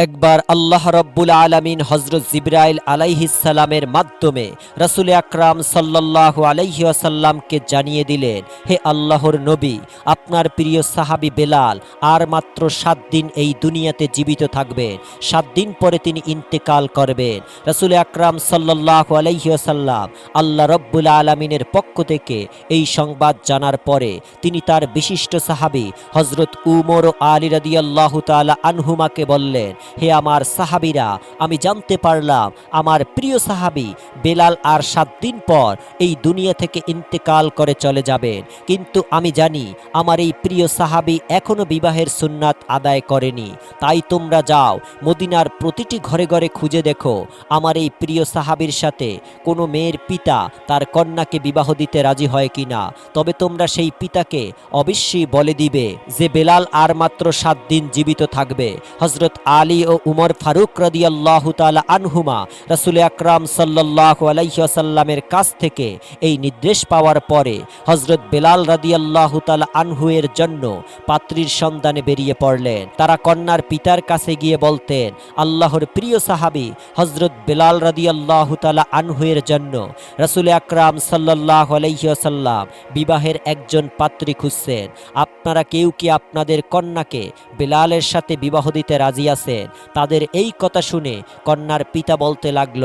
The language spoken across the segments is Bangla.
একবার আল্লাহ রব্বুল আলমিন হজরত জিব্রাইল আলাইহিসালামের মাধ্যমে রসুল আকরাম সাল্লাহ আলাইহাসাল্লামকে জানিয়ে দিলেন, হে আল্লাহর নবী, আপনার প্রিয় সাহাবি বেলাল আর মাত্র সাত দিন এই দুনিয়াতে জীবিত থাকবেন। সাত দিন পরে তিনি ইন্তেকাল করবেন। রসুল আকরাম সাল্লাহ আলাইহাসাল্লাম আল্লাহ রব্বুল আলমিনের পক্ষ থেকে এই সংবাদ জানার পরে তিনি তার বিশিষ্ট সাহাবি হজরত উমর আলী রাদিয়াল্লাহু তাআলা আনহুমাকে বললেন হে আমার সাহাবিরা, আমি জানতে পারলাম আমার প্রিয় সাহাবি বেলাল আর সাত দিন পর এই দুনিয়া থেকে ইন্তেকাল করে চলে যাবেন। কিন্তু আমি জানি আমার এই প্রিয় সাহাবি এখনও বিবাহের সুন্নাত আদায় করেনি। তাই তোমরা যাও, মদিনার প্রতিটি ঘরে ঘরে খুঁজে দেখো আমার এই প্রিয় সাহাবির সাথে কোনো মেয়ের পিতা তার কন্যাকে বিবাহ দিতে রাজি হয় কিনা। তবে তোমরা সেই পিতাকে অবশ্যই বলে দিবে যে বেলাল আর মাত্র সাত দিন জীবিত থাকবে। হজরত আলী ও উমর ফারুক রদিয়াল্লাহ তালা আনহুমা রসুল আকরাম সাল্লাহ আলাইসাল্লামের কাছ থেকে এই নির্দেশ পাওয়ার পরে হজরত বেলাল রদিয়াল্লাহ তালা আনহুয়ের জন্য পাত্রীর সন্ধানে বেরিয়ে পড়লেন। তারা কন্যার পিতার কাছে গিয়ে বলতেন, আল্লাহর প্রিয় সাহাবি হজরত বেলাল রদিয়াল্লাহ তালা আনহুয়ের জন্য রসুল আকরাম সাল্লাহ আলাইসাল্লাম বিবাহের একজন পাত্রী খুঁজছেন। আপনারা কেউ কি আপনাদের কন্যাকে বেলালের সাথে বিবাহ দিতে রাজি আছেন? তাদের এই কথা শুনে কন্যার পিতা বলতে লাগল,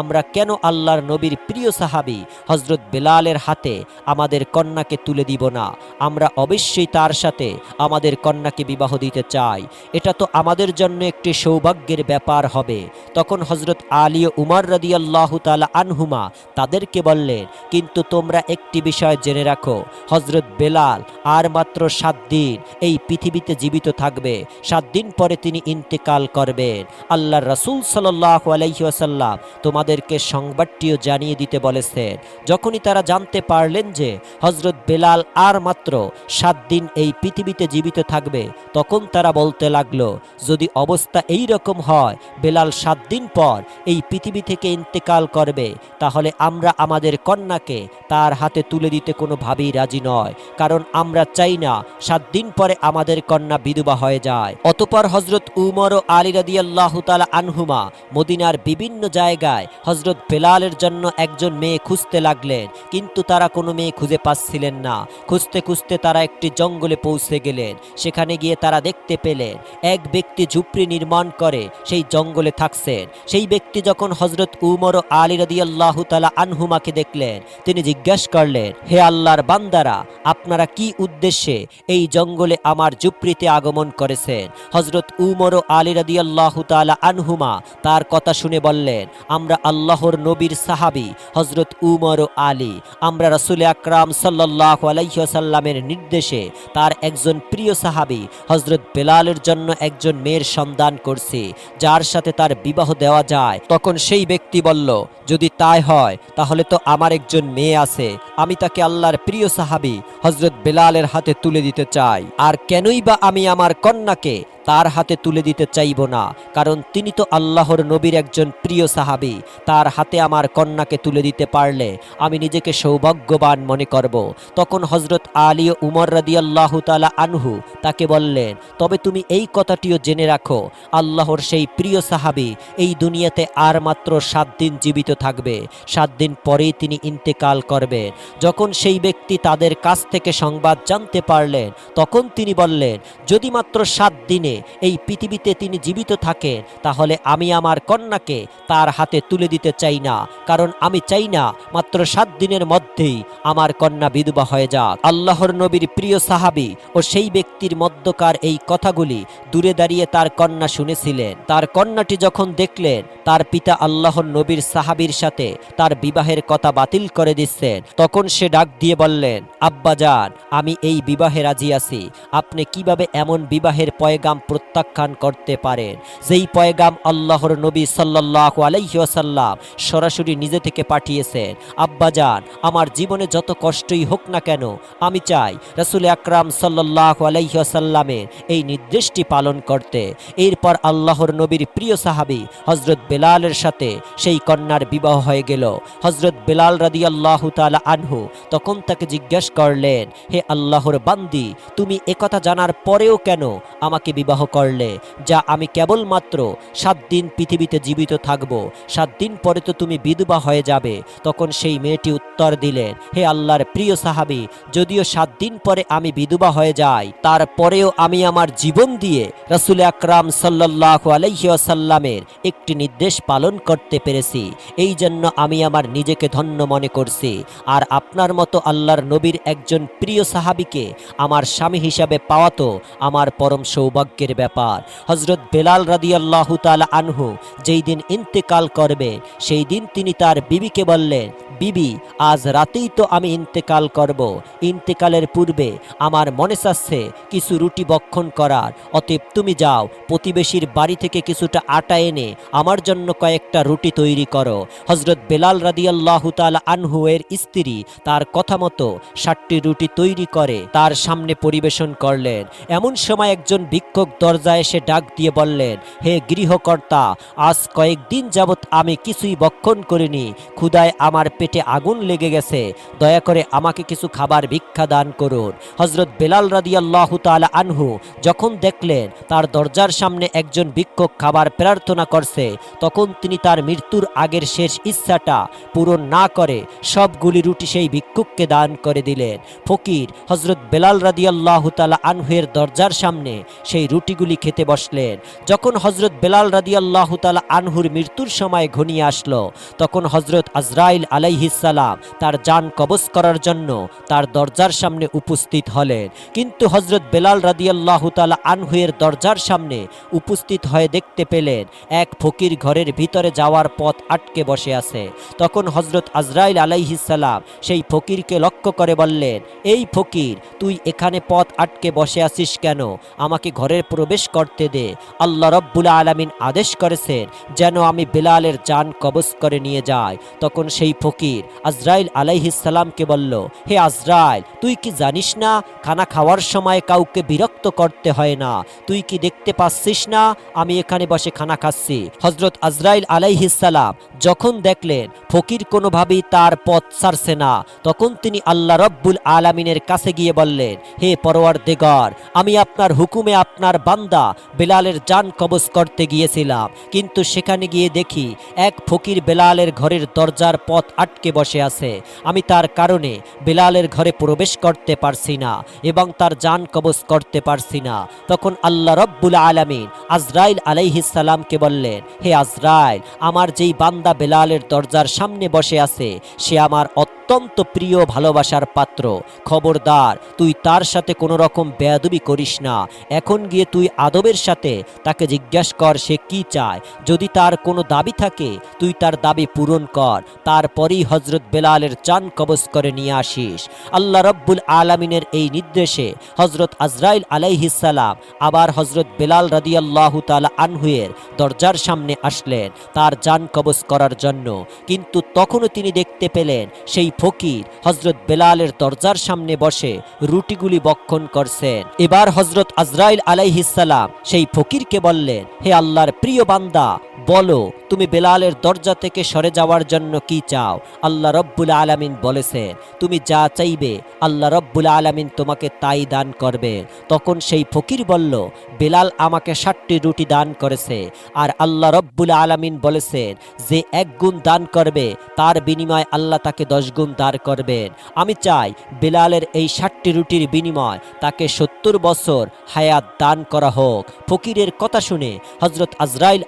আমরা কেন আল্লাহর নবীর প্রিয় সাহাবি হজরত বেলালের হাতে আমাদের কন্যাকে তুলে দিব না? আমরা অবশ্যই তার সাথে আমাদের কন্যাকে বিবাহ দিতে চাই। এটা তো আমাদের জন্য একটি সৌভাগ্যের ব্যাপার হবে। তখন হজরত আলী উমার উমর রদি আল্লাহ তালা আনহুমা তাদেরকে বললেন, কিন্তু তোমরা একটি বিষয় জেনে রাখো হজরত বেলাল আর মাত্র সাত দিন এই পৃথিবীতে জীবিত থাকবে। সাত দিন পরে তিনি ইন্তেকাল করবেন। আল্লাহ রসুল সাল্লাহ আলাইসাল্লাম তোমাদেরকে সংবাদটিও জানিয়ে দিতে বলেছেন। যখনই তারা জানতে পারলেন যে হজরত বেলাল আর মাত্র সাত দিন এই পৃথিবীতে জীবিত থাকবে, তখন তারা বলতে লাগল, যদি অবস্থা এই রকম হয়, বেলাল সাত দিন পর এই পৃথিবী থেকে ইন্তেকাল করবে, তাহলে আমরা আমাদের কন্যাকে তার হাতে তুলে দিতে কোনো কোনোভাবেই রাজি নয়, কারণ আমরা চাই না সাত দিন পরে আমাদের কন্যা বিধবা হয়ে যায়। অতপর হজরত উমর ও আলী রাদিয়াল্লাহ তালা আনহুমা মদিনার বিভিন্ন জায়গায় হজরত বেলালের জন্য একজন মেয়ে খুঁজতে লাগলেন। কিন্তু তারা কোনো মেয়ে খুঁজে পাচ্ছিলেন না। খুঁজতে খুঁজতে তারা একটি জঙ্গলে পৌঁছে গেলেন। সেখানে গিয়ে তারা দেখতে পেলেন, এক ব্যক্তি ঝুপড়ি নির্মাণ করে সেই জঙ্গলে থাকছেন। সেই ব্যক্তি যখন হজরত উমর ও আলী রাদিয়াল্লাহু তালা আনহুমাকে দেখলেন, তিনি জিজ্ঞাসা করলেন, হে আল্লাহর বান্দারা, আপনারা কি উদ্দেশ্যে এই জঙ্গলে আমার ঝুপড়িতে আগমন করেছেন? হজরত উমর ও আলী রাদিয়াল্লাহু তালা আনহুমা, তার কথা শুনে বললেন, আমরা আল্লাহর নবীর সাহাবি হজরত উমর ও আলী। আমরা রসুল আকরাম সাল্লাহ আলাইসাল্লামের নির্দেশে তার একজন প্রিয় সাহাবি হজরত বেলালের জন্য একজন মেয়ের সন্ধান করছি। যার সাথে তার বিবাহ দেওয়া যায়। তখন সেই ব্যক্তি বলল, যদি তাই হয়, তাহলে তো আমার একজন মেয়ে আছে। আমি তাকে আল্লাহর প্রিয় সাহাবি হজরত বেলালের হাতে তুলে দিতে চাই। আর কেনই বা আমি আমার কন্যাকে তার হাতে তুলে দিতে চাইব না, কারণ তিনি তো আল্লাহর নবীর একজন প্রিয় সাহাবি। তার হাতে আমার কন্যাকে তুলে দিতে পারলে আমি নিজেকে সৌভাগ্যবান মনে করব। তখন হজরত আলী উমর রাদি আল্লাহ তালা আনহু তাকে বললেন, তবে তুমি এই কথাটিও জেনে রাখো, আল্লাহর সেই প্রিয় সাহাবি এই দুনিয়াতে আর মাত্র সাত দিন জীবিত থাকবে। সাত দিন পরেই তিনি ইন্তেকাল করবেন। যখন সেই ব্যক্তি তাদের কাছ থেকে সংবাদ জানতে পারলেন, তখন তিনি বললেন, যদি মাত্র সাত দিনে এই পৃথিবীতে তিনি জীবিত থাকেন, তাহলে আমি আমার কন্যাকে তার হাতে তুলে দিতে চাই না, কারণ আমি চাই না মাত্র সাত দিনের মধ্যেই আমার কন্যা বিধবা হয়ে যাক। আল্লাহর নবীর প্রিয় সাহাবি ও সেই ব্যক্তির মধ্যকার এই কথাগুলি দূরে দাঁড়িয়ে তার কন্যা শুনেছিলেন। তার কন্যাটি যখন দেখলেন, তার পিতা আল্লাহর নবীর সাহাবির সাথে তার বিবাহের কথা বাতিল করে দিচ্ছেন, তখন সে ডাক দিয়ে বললেন আব্বাজান আমি এই বিবাহে রাজি আছি। আপনি কীভাবে এমন বিবাহের পয়গাম প্রত্যাখ্যান করতে পারেন। যেই পয়গাম আল্লাহর নবী সাল্লাহ আলাইসাল্লাম সরাসরি নিজে থেকে পাঠিয়েছেন আব্বাজান আমার জীবনে যত কষ্টই হোক না কেন, আমি চাই রসুল আকরাম সাল্লাহ আলাইসাল্লামের এই নির্দেশটি পালন করতে। এরপর আল্লাহর নবীর প্রিয় সাহাবি হজরত বেলালের সাথে সেই কন্যার বিবাহ হয়ে গেল। হজরত বেলাল রাদি আল্লাহ তালা আনহু তখন তাকে জিজ্ঞাসা করলেন, হে আল্লাহর বান্দি, তুমি একথা জানার পরেও কেন আমাকে বিবাহ বিবাহ করলে, যা আমি কেবলমাত্র সাত দিন পৃথিবীতে জীবিত থাকব, সাত দিন পরে তো তুমি বিধবা হয়ে যাবে, তখন সেই মেয়েটি উত্তর দিলেন, হে আল্লাহর প্রিয় সাহাবি, যদিও সাত দিন পরে আমি বিধবা হয়ে যাই তারপরেও আমি আমার জীবন দিয়ে রসুল আকরাম সাল্লাহ আলাইসাল্লামের একটি নির্দেশ পালন করতে পেরেছি, এই জন্য আমি আমার নিজেকে ধন্য মনে করছি, আর আপনার মতো আল্লাহর নবীর একজন প্রিয় সাহাবিকে আমার স্বামী হিসাবে পাওয়া তো আমার পরম সৌভাগ্যের ব্যাপার। হজরত বেলাল রাদিয়াল্লাহু তাআলা আনহু যেই দিন ইন্তেকাল করবে, সেই দিন তিনি তার বিবিকে বললেন, বিবি, আজ রাতেই তো আমি ইন্তেকাল করব। ইন্তেকালের পূর্বে আমার মনে চাচ্ছে কিছু রুটি বক্ষণ করার। অতএব তুমি যাও, প্রতিবেশীর বাড়ি থেকে কিছুটা আটা এনে আমার জন্য কয়েকটা রুটি তৈরি করো। হজরত বেলাল রাদিয়াল্লাহু তাআলা আনহু এর স্ত্রী তার কথা মতো ষাটটি রুটি তৈরি করে তার সামনে পরিবেশন করলেন। এমন সময় একজন ভিক্ষুক দরজায় এসে ডাক দিয়ে বললেন, হে গৃহকর্তা, আজ কয়েকদিন যাবৎ আমি কিছুই বক্ষণ করিনি। ক্ষুদায় আমার পেটে আগুন লেগে গেছে। দয়া করে আমাকে কিছু খাবার ভিক্ষা দান করুন। হজরত বেলাল রাদিয়াল্লাহু আনহু যখন দেখলেন তার দরজার সামনে একজন ভিক্ষুক খাবার প্রার্থনা করছে, তখন তিনি তার মৃত্যুর আগের শেষ ইচ্ছাটা পূরণ না করে সবগুলি রুটি সেই ভিক্ষুককে দান করে দিলেন। ফকির হজরত বেলাল রাদিয়াল্লাহু তাআলা আনহুয়ের দরজার সামনে সেই রুটিগুলি খেতে বসলেন। যখন হজরত বেলাল রাদিয়াল্লাহু তাআলা আনহুর মৃত্যুর সময় ঘনিয়ে আসলো, তখন হজরত আজরাইল আলাইহিসসালাম তার যান কবজ করার জন্য তার দরজার সামনে উপস্থিত হলেন। কিন্তু হজরত বেলাল রাদিয়াল্লাহু তাআলা আনহুয়ের দরজার সামনে উপস্থিত হয়ে দেখতে পেলেন, এক ফকির ঘরের ভিতরে যাওয়ার পথ আটকে বসে আছে। তখন হজরত আজরাইল আলাইহিসসালাম সেই ফকিরকে লক্ষ্য করে বললেন, এই ফকির, তুই এখানে পথ আটকে বসে আছিস কেন? আমাকে ঘরের প্রবেশ করতে দে। আল্লাহ রব্বুল আলামিন আদেশ করেছেন, যেন আমি বেলালের যান কবজ করে নিয়ে যাই। তখন সেই ফকির আজরাইল আলাইহিসসালামকে বলল, হে আজরাইল, তুই কি জানিস না, খানা খাওয়ার সময় কাউকে বিরক্ত করতে হয় না। তুই কি দেখতে পাচ্ছিস না, আমি এখানে বসে খানা খাচ্ছি। হজরত আজরাইল আলাইহিসসালাম যখন দেখলেন ফকির কোনোভাবেই তার পথ ছাড়ছে না, তখন তিনি আল্লাহ রব্বুল আলামিনের কাছে গিয়ে বললেন, হে পরোয়ার দেগর আমি আপনার হুকুমে আপনার বান্দা বেলালের যান কবজ করতে গিয়েছিলাম। কিন্তু সেখানে গিয়ে দেখি এক ফকির বেলালের ঘরের দরজার পথ আটকে বসে আছে। আমি তার কারণে বেলালের ঘরে প্রবেশ করতে পারছি না এবং তার যান কবজ করতে পারছি না। তখন আল্লাহ রব্বুল আলামিন আজরাইল আলাইহিসসালামকে বললেন, হে আজরাইল, আমার যেই বান্দা বেলালের দরজার সামনে বসে আছে, সে আমার অত্যন্ত প্রিয় ভালোবাসার পাত্র, খবরদার, তুই তার সাথে কোনো রকম বেয়াদবি করিস না। এখন গিয়ে তুই আদবের সাথে তাকে জিজ্ঞাসা কর সে কি চায়। যদি তার কোনো দাবি থাকে, তুই তার দাবি পূরণ কর। তারপরেই হজরত বেলালের চান কবজ করে নিয়ে আসিস। আল্লাহ রব্বুল আলমিনের এই নির্দেশে হজরত আজরাইল আলাইহিসালাম আবার হজরত বেলাল রাদিয়াল্লাহু তালা আনহুয়ের দরজার সামনে আসলেন তার যান কবজ করার জন্য। কিন্তু তখনও তিনি দেখতে পেলেন সেই ফকির হজরত বেলালের দরজার সামনে বসে রুটিগুলি বক্ষণ করছেন। এবার হজরত আজরাইল আলাইহিসালাম সেই ফকিরকে বললেন, হে আল্লাহর প্রিয় বান্দা বলো, তুমি বেলালের দরজা থেকে সরে যাওয়ার জন্য কি চাও? আল্লাহ রব্বুল আলামিন বলেছেন, তুমি যা চাইবে, আল্লাহ রব্বুল আলামিন তোমাকে তাই দান করবে। তখন সেই ফকির বলল, বেলাল আমাকে ষাটটি রুটি দান করেছে। আর আল্লাহ রব্বুল আলামিন বলেছেন, যে এক গুণ দান করবে, তার বিনিময় আল্লাহ তাকে দশ গুণ দান করবেন। আমি চাই, বেলালের এই ষাটটি রুটির বিনিময় তাকে সত্তর বছর হায়াত দান করা হোক। ফকিরের কথা শুনে হজরত আজরাইল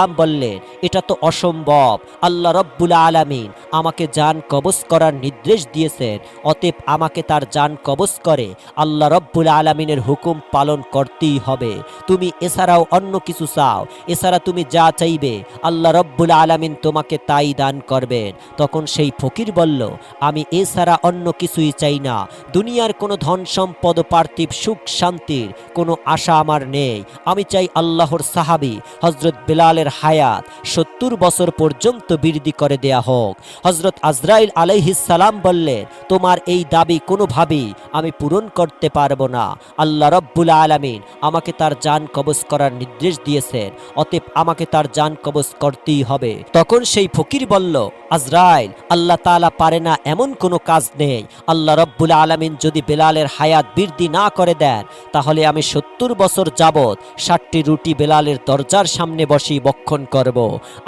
আলাইহিসালাম বললেন, এটা তো অসম্ভব। আল্লাহ রব্বুল আলামিন আমাকে যান কবজ করার নির্দেশ দিয়েছেন। অতএব আমাকে তার যান কবজ করে। আল্লাহ রব্বুল আলামিনের হুকুম পালন করতেই হবে। তুমি এছাড়াও অন্য কিছু চাও। এছাড়া তুমি যা চাইবে, আল্লাহ রব্বুল আলামিন তোমাকে তাই দান করবেন। তখন সেই ফকির বলল, আমি এছাড়া অন্য কিছুই চাই না। দুনিয়ার কোনো ধন সম্পদ, পার্থিব সুখ, শান্তির কোনো আশা আমার নেই। আমি চাই আল্লাহর সাহাবি হজরত বেলালের হায়াত সত্তর বছর পর্যন্ত বৃদ্ধি করে দেয়া হোক। হজরত আজরাইল আলাইহিসালাম বললেন তোমার এই দাবি কোনোভাবেই আমি পূরণ করতে পারব না। আল্লাহ রব্বুল আলামিন আমাকে তার যান কবজ করার নির্দেশ দিয়েছেন। অতএব আমাকে তার যান কবজ করতেই হবে। তখন সেই ফকির বলল, আজরাইল, আল্লাহ তাআলা পারি না এমন কোনো কাজ নেই। আল্লাহ রব্বুল আলমিন যদি বেলালের হায়াত বৃদ্ধি না করে দেন, তাহলে আমি সত্তর বছর যাবৎ ষাটটি রুটি বেলালের দরজার সামনে বসি বক্ষণ করব।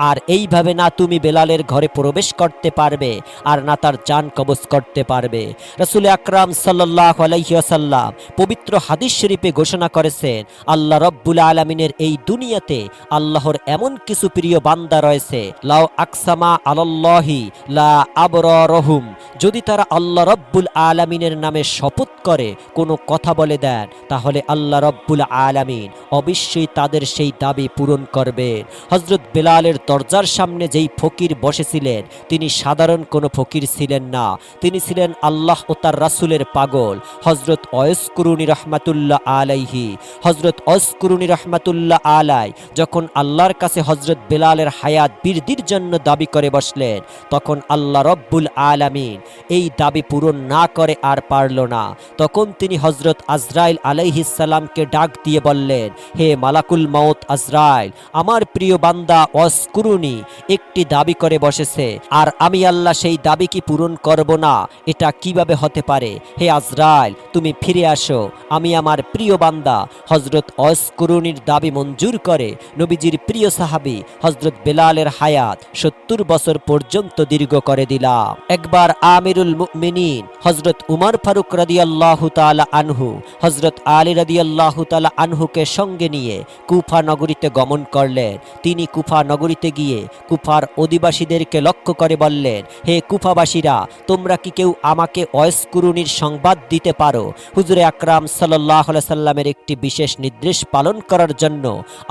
আর এইভাবে না তুমি বেলালের ঘরে প্রবেশ করতে পারবে, আর না তার যান কবজ করতে পারবে। রসুল আকরাম সাল্লাহ আলাইসাল্লাম পবিত্র হাদিস শরীফে ঘোষণা করেছেন, আল্লাহ রব্বুল আলমিনের এই দুনিয়াতে আল্লাহর এমন কিছু প্রিয় বান্দা রয়েছে লাও আকসামা আলাল্লাহি লা আবর রহুম যদি তারা আল্লাহ রব্বুল আলমিনের নামে শপথ করে, কোনো কথা বলে দেন, তাহলে আল্লাহ রব্বুল আলমিন অবশ্যই তাদের সেই দাবি পূরণ করবেন। হজরত বেলালের দরজার সামনে যেই ফকির বসেছিলেন, তিনি সাধারণ কোনো ফকির ছিলেন না। তিনি ছিলেন আল্লাহ ও তার রাসুলের পাগল। হজরত অয়স্করুনি রহমাতুল্লাহ আলাইহি। হজরত অস্করুনি রহমাতুল্লাহ আলাই যখন আল্লাহর কাছে হজরত বেলালের হায়াত বৃদ্ধির জন্য দাবি করে বসলেন, তখন আল্লাহ রব্বুল আলামিন এই দাবি পূরণ না করে আর পারল না। তখন তিনি হজরত আজরাইল আলাইহিসাল্লামকে ডাক দিয়ে বললেন, হে মালাকুল মাউত আজরাইল, আমার প্রিয় বান্দা অস্কুরুনি একটি দাবি করে বসেছে, আর আমি আল্লাহ সেই দাবি কি পূরণ করব না? এটা কীভাবে হতে পারে? হে আজরাইল, তুমি ফিরে আসো। আমি আমার প্রিয় বান্দা হজরত অস্কুরুনির দাবি মঞ্জুর করে নবীজির প্রিয় সাহাবি হজরত বেলালের হায়াত সত্তর বছর পর্যন্ত দীর্ঘ করে দিলাম। একবার আমিরুল মুমিনিন হজরত উমর ফারুক রাদিয়াল্লাহু তাআলা আনহু হজরত আলী রাদিয়াল্লাহু তাআলা আনহুকে সঙ্গে নিয়ে কুফা নগরীতে গমন করলেন। তিনি কুফা নগরীতে গিয়ে কুফার অধিবাসীদেরকে লক্ষ্য করে বললেন, হে কুফাবাসীরা, তোমরা কি কেউ আমাকে অয়স্কুরুনির সংবাদ দিতে পারো? হুজুরে আকরাম সাল্লাহ সাল্লামের একটি বিশেষ নির্দেশ পালন করার জন্য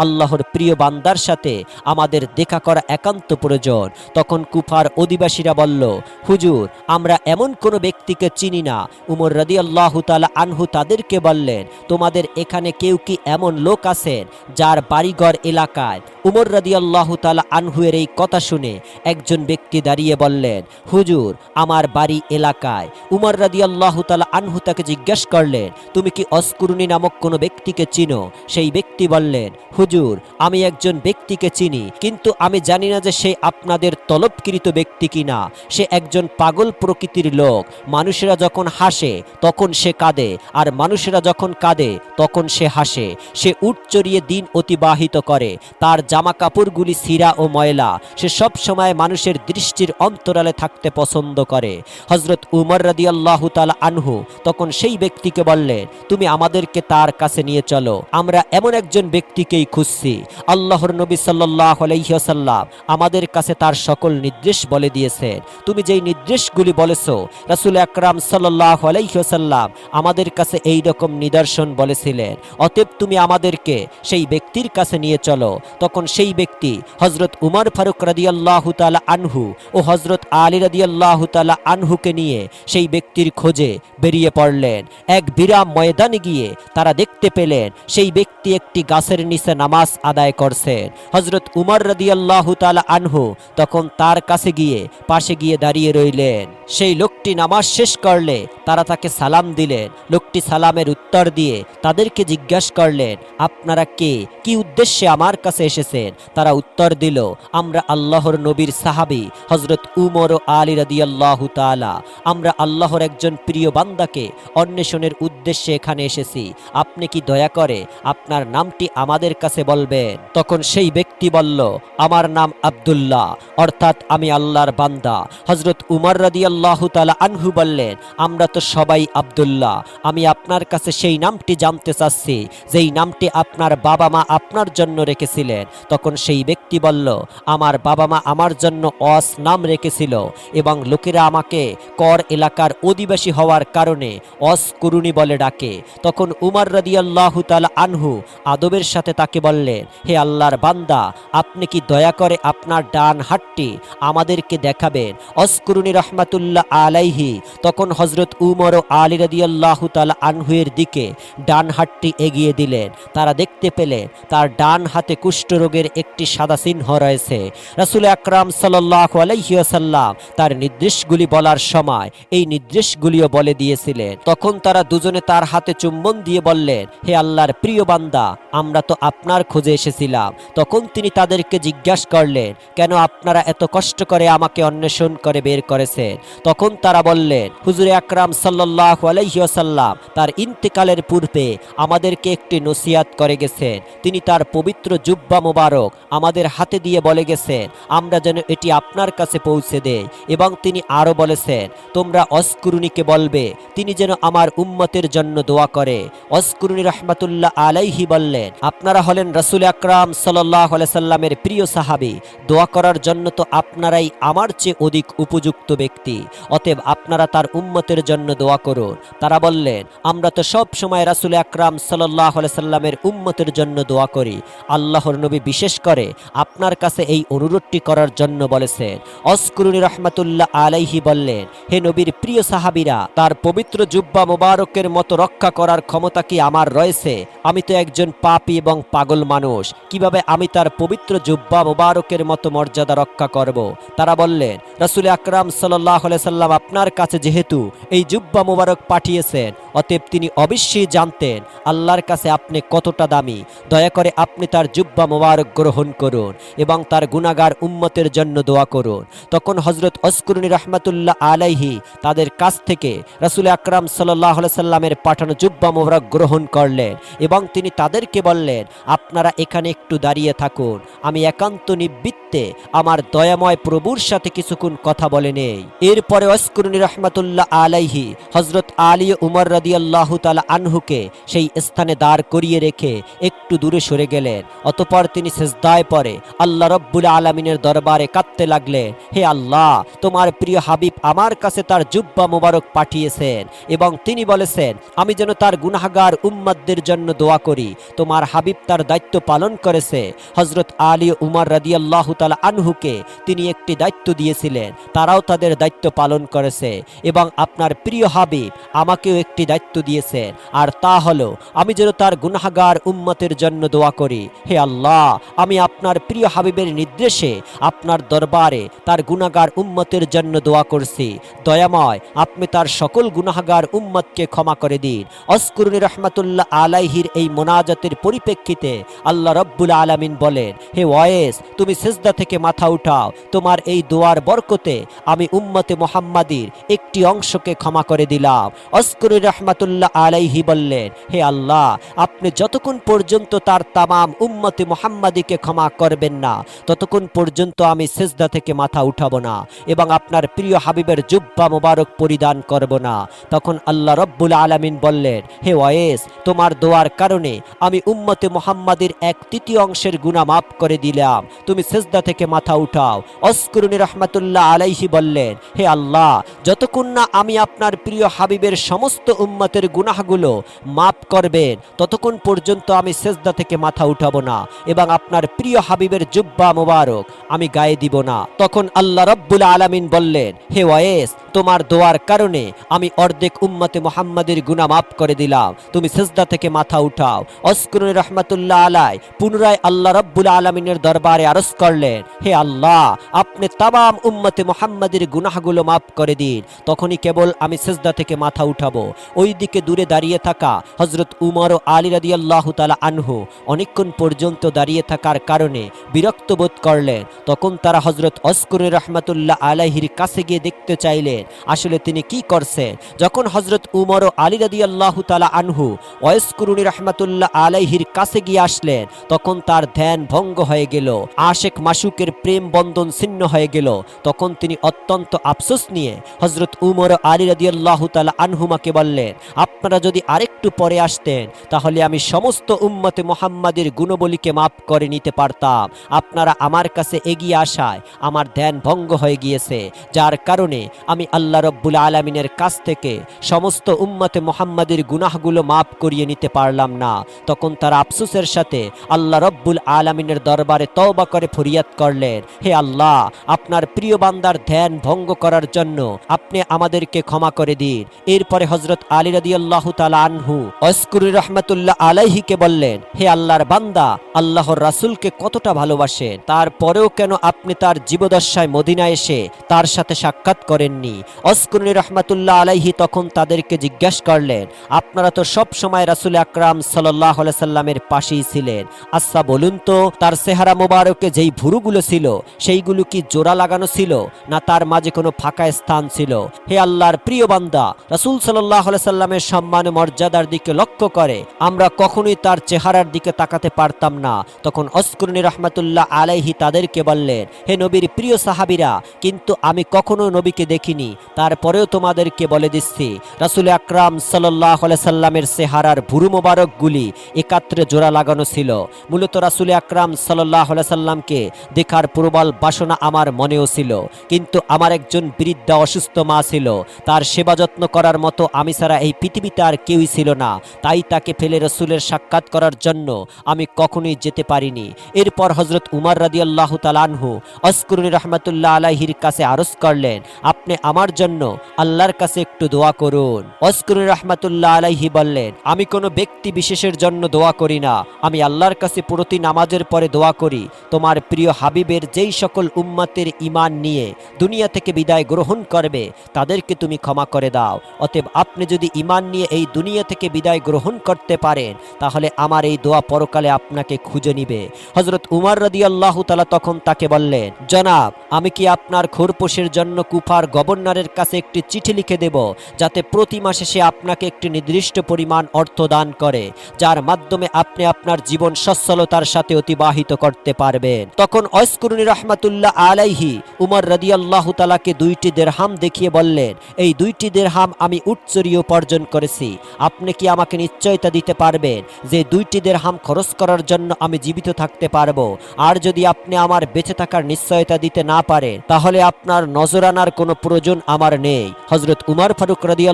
আল্লাহর প্রিয় বান্দার সাথে আমাদের দেখা করা একান্ত প্রয়োজন। তখন কুফার অধিবাসীরা বলল, হুজুর, আমরা এমন কোনো ব্যক্তিকে চিনি না। উমর রাদি আল্লাহ তালা আনহু তাদেরকে বললেন, তোমাদের এখানে কেউ কি এমন লোক আছেন যার বাড়িঘর এলাকায় উমর রাদি আল্লাহ তালা আনহুয়ের এই কথা শুনে একজন ব্যক্তি দাঁড়িয়ে বললেন, হুজুর, আমার বাড়ি এলাকায়। উমর রাদি আল্লাহ তালা আনহু তাকে জিজ্ঞাসা করলেন, তুমি কি অস্কুরুনি নামক কোনো ব্যক্তিকে চিনো? সেই ব্যক্তি বললেন, হুজুর, আমি একজন ব্যক্তিকে চিনি, কিন্তু আমি জানি না যে সে আপনাদের তলবকৃত ব্যক্তি কিনা। সে একজন পাগল প্রকৃতির লোক। মানুষেরা যখন হাসে, তখন সে কাঁদে, আর মানুষেরা যখন কাঁদে, তখন সে হাসে। সে উট চড়িয়ে দিন অতিবাহিত করে। তার জামা কাপড়গুলি সিরা ও ময়লা। সে সব সময় মানুষের দৃষ্টির অন্তরালে থাকতে পছন্দ করে। হজরত উমর রাদি আল্লাহ তালা আনহু তখন সেই ব্যক্তিকে বললেন তুমি আমাদেরকে তার কাছে নিয়ে চলো। আমরা এমন একজন ব্যক্তিকেই খুঁজছি। আল্লাহর নবী সাল্লাহ আলাইসাল্লাম আমাদের কাছে তার সকল নির্দেশ বলে দিয়েছেন তুমি যেই নির্দেশগুলি বলেছ, রাসুল আকরাম সাল্লাহ আলাইসাল্লাম আমাদের কাছে এই রকম নিদর্শন বলেছিলেন। অতএব তুমি আমাদেরকে সেই ব্যক্তির কাছে নিয়ে চলো। তখন সেই ব্যক্তি হজরত উমর ফারুক রাদিয়াল্লাহু তালা আনহু ও হজরত আলী রাদিয়াল্লাহু তালা আনহুকে নিয়ে সেই ব্যক্তির খোঁজে বেরিয়ে পড়লেন। এক বিরাম ময়দানে গিয়ে তারা দেখতে পেলেন, সেই ব্যক্তি একটি গাছের নিচে নামাজ আদায় করছেন। হজরত উমর রাদিয়াল্লাহু তালা আনহু তখন তার কাছে গিয়ে পাশে গিয়ে দাঁড়িয়ে রইলেন। সেই লোকটি নামাজ শেষ করলে তারা তাকে সালাম দিলেন। লোকটি সালামের উত্তর দিয়ে তাদেরকে জিজ্ঞাসা করলেন, আপনারা কে? কি উদ্দেশ্যে আমার কাছে এসেছেন তারা উত্তর দিল, আমরা আল্লাহর নবীর সাহাবি হজরত উমর ও আলী রাদিয়াল্লাহু তাআলা। আমরা আল্লাহর একজন প্রিয় বান্দাকে অন্বেষণের উদ্দেশ্যে এখানে এসেছি। আপনি কি দয়া করে আপনার নামটি আমাদের কাছে বলবেন? তখন সেই ব্যক্তি বলল, আমার নাম আব্দুল্লাহ। অর্থাৎ আমি আল্লাহর বান্দা। হজরত উমর রাদিয়াল্লাহু তাআলা আনহু বললেন, আমরা তো সবাই আব্দুল্লাহ। আমি আপনার কাছে সেই নামটি জানতে চাচ্ছি, যেই নামটি আপনার বাবা মা আপনার জন্য রেখেছিলেন। তখন সেই ব্যক্তি বলল, আমার বাবা মা আমার জন্য অস নাম রেখেছিল এবং লোকেরা আমাকে কর এলাকার অধিবাসী হওয়ার কারণে অস করুণী বলে ডাকে। তখন উমার রাদিয়াল্লাহু তাআলা আনহু আদবের সাথে তাকে বললেন, হে আল্লাহর বান্দা, আপনি কি দয়া করে আপনার ডান হাতটি আমাদেরকে দেখাবেন? অস্করুণী রহমাতুল্লাহ আলাইহি তখন হজরত উমর ও আলী রাদিয়াল্লাহু তাআলা আনহুয়ের দিকে ডান হাতটি এগিয়ে দিলেন। তারা দেখতে পেলেন, তার ডান হাতে কুষ্ঠরোগের একটি সাদা চিহ্ন রয়েছে। রাসুল আকরাম সাল্লাহ আলাইসাল্লাম তার নির্দেশগুলি বলার সময় এই নির্দেশগুলিও বলে দিয়েছিলেন। তখন তারা দুজনে তার হাতে চুম্বন দিয়ে বললেন, হে আল্লাহর প্রিয় বান্দা, আমরা তো আপনার খোঁজে এসেছিলাম। তখন তিনি তাদেরকে জিজ্ঞাসা করলেন, কেন আপনারা এত কষ্ট করে আমাকে অন্বেষণ করে বের করেছেন? তখন তারা বললেন, হুজুর আকরাম সাল্লাহ আলাইসাল্লাম তার ইন্তেকালের পূর্বে আমাদেরকে একটি নসিয়াত করে গেছেন। তিনি তার পবিত্র জুব্বা মোবারক আমাদের হাতে দিয়ে বলে গেছেন, আমরা যেন এটি আপনার কাছে পৌঁছে দেই। এবং তিনি আরও বলেছেন, তোমরা অস্কুরুনিকে বলবে, তিনি যেন আমার উম্মতের জন্য দোয়া করে। অস্কুরুনি রহমাতুল্লাহ আলাইহি বললেন, আপনারা হলেন রসুল আকরাম সাল্লাহ সাল্লামের প্রিয় সাহাবি। দোয়া করার জন্য তো আপনারাই আমার চেয়ে অধিক উপযুক্ত ব্যক্তি। অতএব আপনারা তার উম্মতের জন্য দোয়া করুন। তারা বললেন, আমরা তো সব সময় রাসুল আকরাম সাল্লাহ সাল্লামের উম্মতের জন্য দোয়া করি। আল্লাহর নবী বিশেষ করে আপনার কাছে এই অনুরোধটি করার জন্য বলেছেন। অস্করুনি রহমাতুল্লাহ আলাইহি বললেন, হে নবীর প্রিয় সাহাবিরা, তার পবিত্র জুব্বা মোবারকের মতো রক্ষা করার ক্ষমতা কি আমার রয়েছে? আমি তো একজন পাপী এবং পাগল মানুষ। কীভাবে আমি তার পবিত্র জুব্বা মোবারকের মতো মর্যাদা রক্ষা করব? তারা বললেন, রাসুল আকরাম সাল্লাহ সাল্লাম আপনার কাছে যেহেতু এই জুব্বা মোবারক পাঠিয়েছেন, অতএব তিনি অবশ্যই জানতেন আল্লাহর কাছে আপনি কতটা দামি। দয়া করে আপনি তার জুব্বা মোবারক গ্রহণ করুন এবং তার গুনাগার উম্মতের জন্য দোয়া করুন। তখন হজরত অস্করুনি রহমাতুল্লাহ আলাইহি তাদের কাছ থেকে রাসুল আকরাম সাল্লাহ সাল্লামের পাঠানো জুব্বা মোবারক গ্রহণ করলেন এবং তিনি তাদেরকে বললেন, আপনারা এখানে একটু দাঁড়িয়ে থাকুন। আমি একান্ত নিবৃত্তে আমার দয়াময় প্রভুর সাথে কিছুক্ষণ কথা বলে নেই। এরপরে অস্করুনি রহমাতুল্লাহ আলাইহি হজরত আলী উমর রাদিয়াল্লাহ তালা আনহুকে সেই স্থানে দাঁড় করিয়ে রেখে একটু দূরে সরে গেলেন। অতপর তিনি সেজদায় পরে আল্লাহ রব্বুল আলমিনের দরবারে কাঁদতে লাগলেন হে আল্লাহ, তোমার প্রিয় হাবিব আমার কাছে তার জুব্বা মোবারক পাঠিয়েছেন এবং তিনি বলেছেন, আমি যেন তার গুনাহগার উম্মাদদের জন্য দোয়া করি। তোমার হাবিব তার দায়িত্ব পালন করেছে। হজরত আলী উমর রাদিয়াল্লাহ আনহুকে তিনি একটি দায়িত্ব দিয়েছিলেন। তারাও তাদের দায়িত্ব পালন করেছে এবং আপনার প্রিয় হাবিব আমাকেও একটি দায়িত্ব দিয়েছেন। আর তা হলো, আমি যেন তার গুনাহগার উম্মতের জন্য দোয়া করি। হে আল্লাহ আমি আপনার প্রিয় হাবিবের নির্দেশে আপনার দরবারে তার গুনাহগার উম্মতের জন্য দোয়া করছি। দয়াময় আপনি তার সকল গুনাহগার উম্মতকে ক্ষমা করে দিন। অস্করুনি রহমাতুল্লাহ আলাইহির এই মোনাজাতের পরিপ্রেক্ষিতে আল্লাহ রব্বুল আলামিন বলেন, হে ওয়েস তুমি সেজদা থেকে মাথা উঠাও। তোমার এই দোয়ার বরকতে আমি উম্মতে মোহাম্মাদির একটি অংশকে ক্ষমা করে দিলাম। অস্করুনি রহমাতুল্লাহ আলাইহি বললেন, হে আল্লাহ, আপনি যতক্ষণ পর্যন্ত তার তামাম উম্মতে মোহাম্মাদিকে ক্ষমা করবেন না। ততক্ষণ পর্যন্ত আমি সেজদা থেকে মাথা উঠাবো না এবং আপনার প্রিয় হাবিবের জুব্বা মোবারক পরিধান করব না। তখন আল্লাহ রব্বুল আলামিন বললেন, হে ওয়েস তোমার দোয়ার কারণে আমি উম্মতে মোহাম্মাদের এক তৃতীয় অংশের গুণা মাফ করে দিলাম। তুমি সেজদা থেকে মাথা উঠাও। অস্করুনি রহমাতুল্লাহ আলাইহি বললেন, হে আল্লাহ, যতক্ষণ না আমি আপনার প্রিয় হাবিবের সমস্ত উম্মতের গুনাহগুলো মাফ করবেন, ততক্ষণ পর্যন্ত আমি সেজদা থেকে মাথা উঠাবো না এবং আপনার প্রিয় হাবিবের জুব্বা মোবারক, আমি গায়ে দিব না। তখন আল্লাহ রব্বুল আলামিন বললেন, হে ওয়েস তোমার দোয়ার কারণে আমি অর্ধেক উম্মতে মোহাম্মদের গুনাহ মাফ করে দিলাম। তুমি সেজদা থেকে মাথা উঠাও। অস্করুনি রহমাতুল্লাহ আলাই পুনরায় আল্লাহ রব্বুল আলমিনের দরবারে আরজ করলেন, হে আল্লাহ, আপনি তামাম উম্মতে মোহাম্মদের গুনাহগুলো মাফ করে দিন। তখনই কেবল আমি সেজদা থেকে মাথা উঠাবো। ওই দিকে দূরে দাঁড়িয়ে থাকা হজরত উমর ও আলী রাদি আল্লাহ তালা আনহু, অনেকক্ষণ পর্যন্ত দাঁড়িয়ে থাকার কারণে বিরক্ত বোধ করলেন। তখন তারা হজরত অস্কর রহমাতুল্লাহ আলাহির কাছে গিয়ে দেখতে চাইলেন, আসলে তিনি কি করছেন? যখন হজরত উমর ও আলী রাদি আল্লাহ তালা আনহু ওয়স্করুনি রহমাতুল্লাহ আলাইহির কাছে গিয়ে আসলেন, তখন তার ধ্যান ভঙ্গ হয়ে গেল, আশেক মাসুকের প্রেম বন্ধন ছিন্ন হয়ে গেল। তখন তিনি অত্যন্ত আফসোস নিয়ে হজরত উমর আলী রাদি আল্লাহ তালা আনহুমাকে বললেন, আপনারা যদি আরেকটু পরে আসতেন, তাহলে আমি সমস্ত উম্মতে মোহাম্মদের গুণবলীকে মাফ করে নিতে পারতাম। আপনারা আমার কাছে এগিয়ে আসায় আমার ধ্যান ভঙ্গ হয়ে গিয়েছে। যার কারণে আমি আল্লাহ রব্বুল আলমিনের কাছ থেকে সমস্ত উম্মতে মোহাম্মদের গুনাহগুলো মাফ করিয়ে নিতে পারলাম না। তখন তারা আফসোসের সাথে আল্লাহ রব্বুল আলমিনের দরবারে তওবা করে ফরিয়াদ করলেন, হে আল্লাহ, আপনার প্রিয় বান্দার ধ্যান ভঙ্গ করার জন্য আপনি আমাদেরকে ক্ষমা করে দিন। এরপরে হজরত আলী রাদি আল্লাহ তালা আনহু অস্কুর রহমতুল্লাহ আলাইহিকে বললেন, হে আল্লাহর বান্দা, আল্লাহর রাসুলকে কতটা ভালোবাসেন তারপরেও কেন আপনি তার জীবদশায় মদিনা এসে তার সাথে সাক্ষাৎ করেননি? অস্কুরনি রহমতুল্লাহ আলাইহি তখন তাদেরকে জিজ্ঞাসা করলেন, আপনারা তো সব সময় রাসুল আকরাম সাল্লাহ সাল্লামের পাশেই ছিলেন। আচ্ছা বলুন তো, তার চেহারা মোবারকে যেই ভুরুগুলো ছিল, সেইগুলো কি জোড়া লাগানো ছিল, না তার মাঝে কোনো ফাঁকা স্থান ছিল? হে আল্লাহর প্রিয় বান্দা, রাসূল সাল্লাহ সাল্লামের সম্মান মর্যাদার দিকে লক্ষ্য করে। আমরা কখনোই তার চেহারার দিকে তাকাতে পারতাম না। তখন অস্করুনি রহমাতুল্লাহ আলাইহি তাদেরকে বললেন, হে নবীর প্রিয় সাহাবিরা, কিন্তু আমি কখনো নবীকে দেখিনি। তারপরেও তোমাদেরকে বলে দিচ্ছি, রাসুল আকরাম সাল্লাহ সাল্লামের চেহারার ভুরু মোবারকগুলি একাত্রে জোড়া লাগানো ছিল। মূলত রাসুল আকরাম সাল্লাহ সাল্লামকে দেখার প্রবল বাসনা আমার মনেও ছিল। কিন্তু আমার একজন বৃদ্ধা অসুস্থ মা ছিল। তার সেবা যত্ন করার মতো আমি ছাড়া এই পৃথিবীতে আর কেউই ছিল না। তাই তাকে ফেলে রসুলের সাক্ষাৎ করার জন্য আমি কখনোই যেতে পারিনি। এরপর হজরত উমার রাদি আল্লাহ তালানহু অস্করুনি রহমতুল্লাহ আলাহির কাছে আরজ করলেন, আপনি আমার জন্য আল্লাহর কাছে একটু দোয়া করুন। অস্করুনি রহমতুল্লাহ আলাইহি বললেন, আমি কোনো ব্যক্তি বিশেষের জন্য দোয়া করি না। আমি আল্লাহর কাছে প্রতি নামাজের পরে দোয়া করি। তোমার প্রিয় হাবিবের যেই সকল উম্মাতের ইমান নিয়ে দুনিয়া থেকে বিদায় গ্রহণ করবে, তাদেরকে তুমি ক্ষমা করে দাও। অতএব আপনি যদি ইমান নিয়ে এই দুনিয়া থেকে বিদায় গ্রহণ করতে পারেন, তাহলে আমার এই দোয়া পরকালে আপনাকে খুঁজে নিবে। হজরত উমার রদি আল্লাহ তালা তখন তাকে বললেন, জনাব, আমি কি আপনার খোরপোশের জন্য কুফার গভর্নরের কাছে একটি চিঠি লিখে দেব, যাতে প্রতি মাসে সে আপনাকে একটি নির্দিষ্ট পরিমাণ অর্থ দান করে, যার মাধ্যমে আপনি আপনার জীবন সচ্ছলতার সাথে অতিবাহিত করতে পারবেন? তখন অস্করুনি রহমাতুল্লাহ আলাইহি উমর রদি আল্লাহ তালাকে দুইটি দেড়হাম দেখিয়ে বললেন, এই দুইটি দেড়হাম আমি উচ্চরী উপার্জন করেছি। আপনি কি আমাকে নিশ্চয়তা দিতে পারবেন যে দুইটি দেড়হাম খরচ করার জন্য আমি জীবিত থাকতে পারব। আর যদি আপনি আমার বেঁচে থাকার নিশ্চয়তা দিতে না পারেন, তাহলে আপনার নজরানার কোনো প্রয়োজন আমার নেই। হজরত উমর ফারুক রদি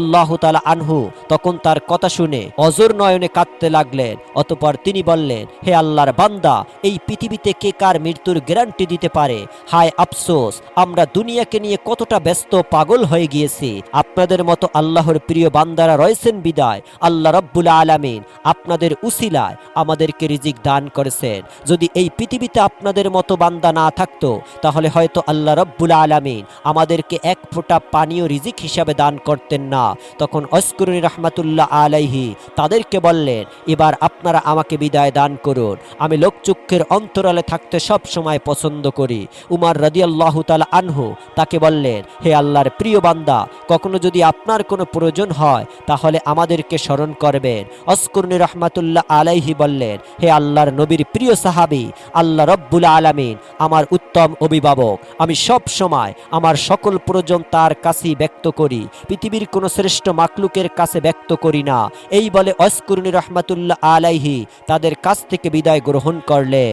তালা আনহু তখন তার কথা শুনে অজর নয়নে কাঁদতে লাগলেন। অতপর তিনি বললেন, হে আল্লাহর বান্দা, এই পৃথিবীতে কে কার মৃত্যুর গ্যারান্টি দিতে পারে? হায় আফসোস, আমরা দুনিয়াকে নিয়ে কতটা ব্যস্ত পাগল হয়ে গিয়েছি। আপনাদের মতো আল্লাহর প্রিয় বান্দারা রয়েছেন বিদায়। আল্লাহ রব্বুল আলামিন আপনাদের উসিলায় আমাদেরকে রিজিক দান করেছেন যদি এই পৃথিবীতে আপনাদের মতো বান্দা না থাকতো, তাহলে হয়তো আল্লাহ রব্বুল আলামিন আমাদেরকে এক ফোঁটা পানীয় রিজিক হিসাবে দান করতেন না। তখন অস্করুনি রহমাতুল্লাহ আলাইহি তাদেরকে বললেন, এবার আপনারা আমাকে বিদায় দান করুন। আমি লোকচক্ষের অন্তরালে থাকতে সব সময় পছন্দ করি। উমার রাদিয়াল্লাহ তালা আনহু তাকে বললেন, হে আল্লাহর প্রিয় বান্দা, কখনো যদি আপনার কোনো প্রয়োজন হয়, তাহলে আমাদেরকে স্মরণ করবেন। অস্করুনি রহমাতুল্লাহ আলাইহি বললেন, হে আল্লাহর নবীর প্রিয় সাহাবি, আল্লাহ রব্বুল আলামিন আমার উত্তম অভিভাবক। আমি সব সময় আমার সকল প্রয়োজন তার কাছেই ব্যক্ত করি। পৃথিবীর কোনো শ্রেষ্ঠ মাকলুকের কাছে ব্যক্ত করি না। এই বলে অস্করুনি রহমাতুল্লাহ আলাইহি তাদের কাছ থেকে বিদায় গ্রহণ করলে।